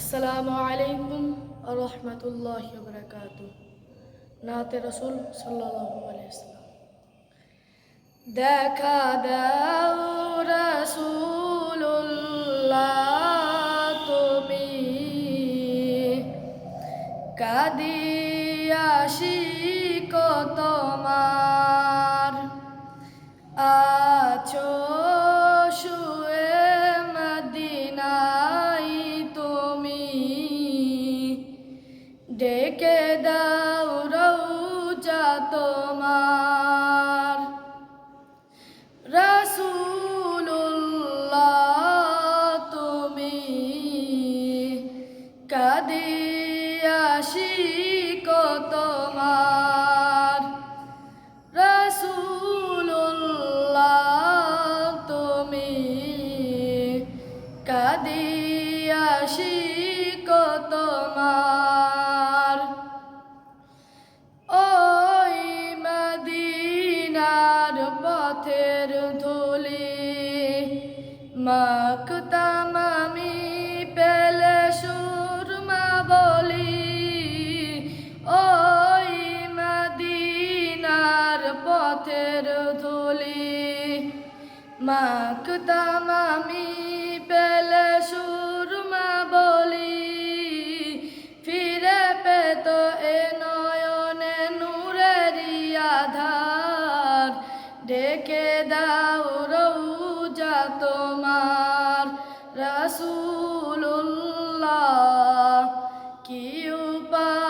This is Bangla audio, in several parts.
আসসালামু আলাইকুম রহমতুল্লাহ বরকাত। নাতে রসুল সাল্লাম দেখা দাও রসুল্লাহ তুমি। কাদিয়াশি তোমার কাদিয়াশি তোমার। রসুল্লাহ তুমি কাদিয়াশি তোমার। ওই মদিনার পথের ধুলি মাকতাম পথের ধুলি মাকতাম আমি পেলে সুরমা বলি, ফিরে পেত এ নয়নে নূরেরি আধার, ডেকে দাও রৌজা তোমার রসুল্লাহ কি উপায়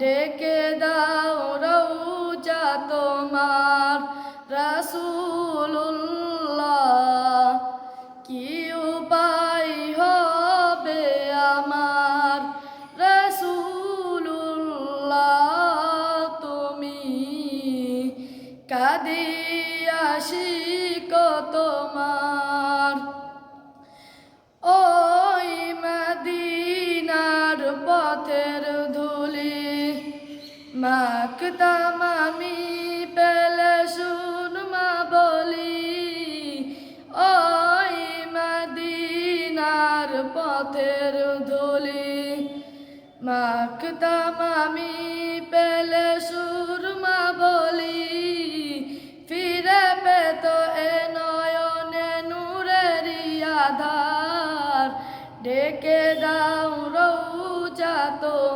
ডেকে দাও রৌজা তোমার রসুল্লাহ কি উপায় হবে আমার রসুল্লাহ তুমি কাদিয়াশি তোমার। ওই মদিনার পথের ধুলি মাকতাম আমি পেলে শুনমা বলি, ওই মদিনার পথের ধুলি। মাকতাম আমি পেলে সুরমা বলি, ফিরে পেত এ নয়নে নূরেরি আধার। ডেকে দাও রৌজা তোমার